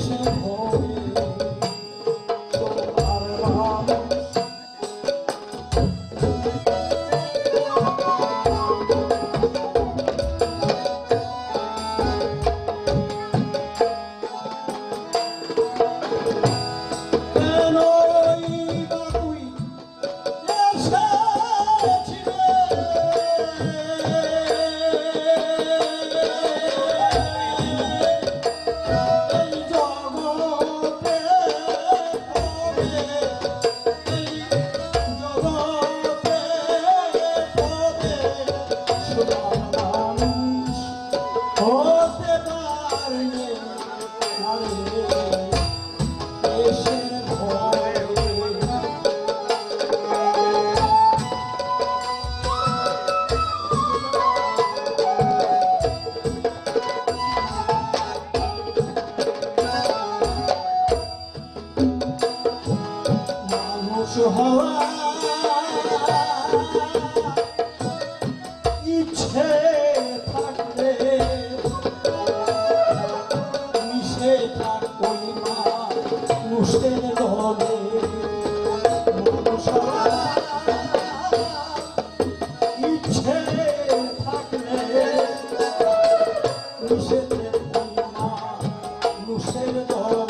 Thank you. হওয়া あ!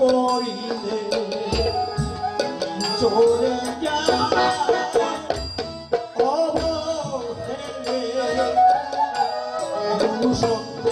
করিলে চলে অবহেলে মনুষ্যত্বে